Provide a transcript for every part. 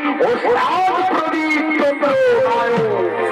उस आग प्रदीप को प्रणायो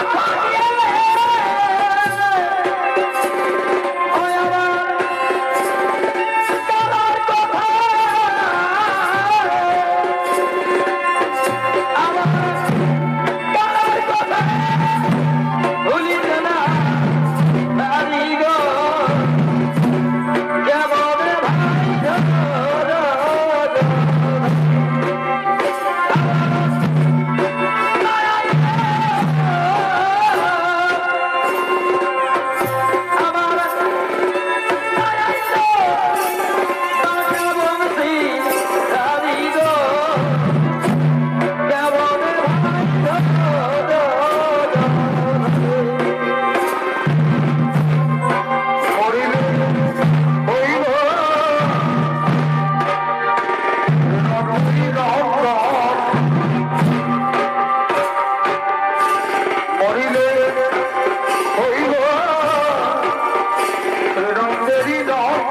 Come on!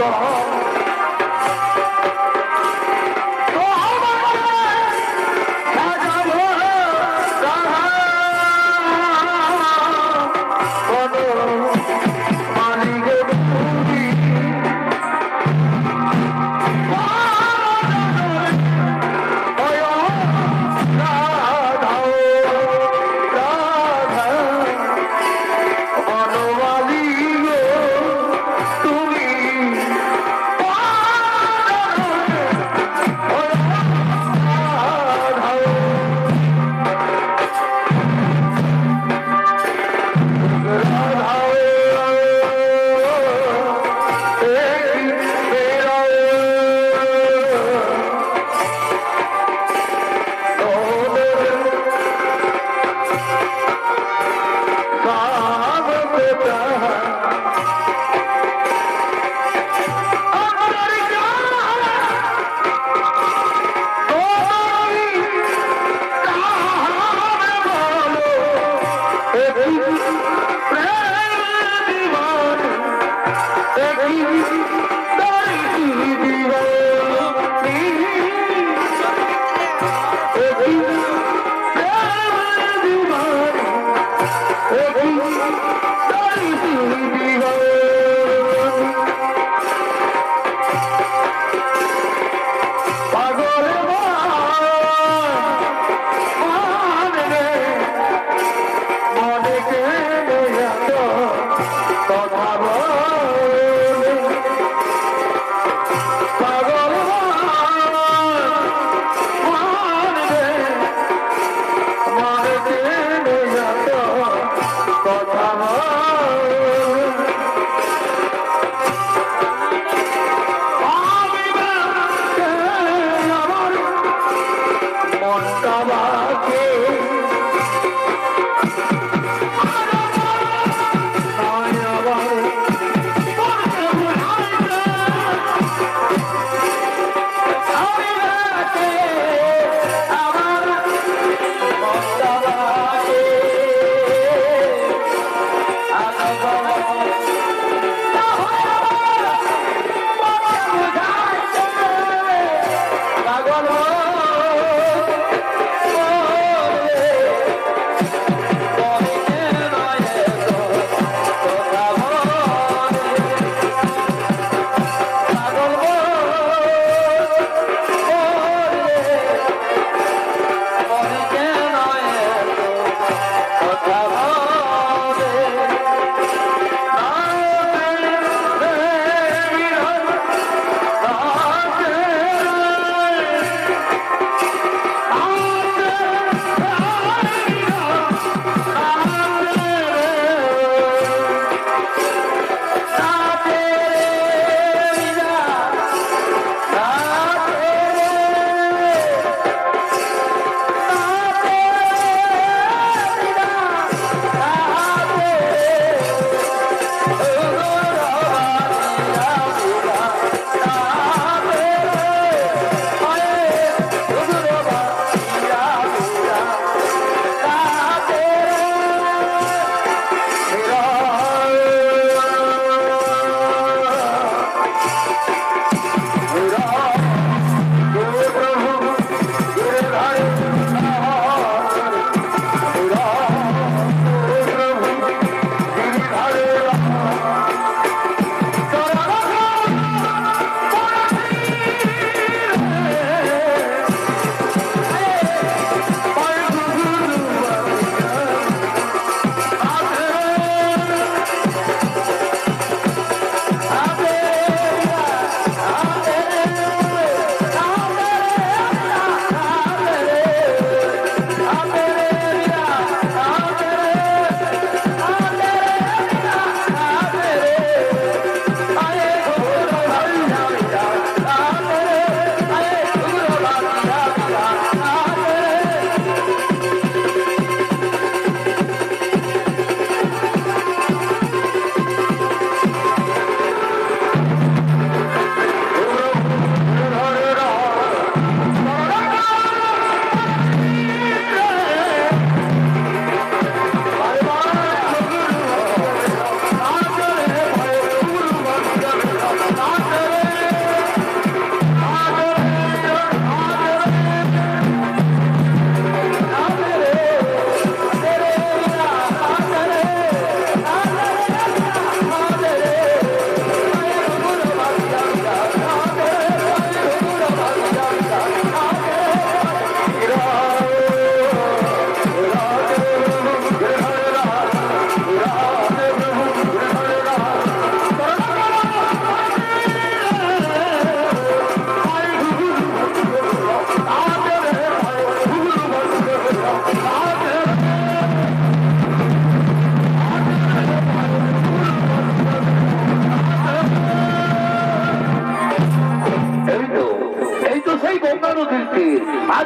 Toró. Don't you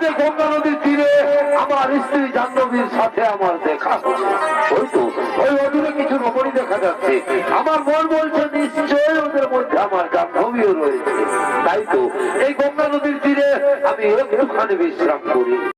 Ganga নদীর তীরে আমার স্ত্রী জাহ্নবীর সাথে আমার দেখা ওই তো, ওই অদূরে কিছু নগরী দেখা যাচ্ছে। আমার মন বলছে, নিশ্চয়ই ওদের মধ্যে আমার জাহ্নবীও রয়েছে। তাই তো, এই গঙ্গা নদীর তীরে আমি একটুখানি বিশ্রাম করি।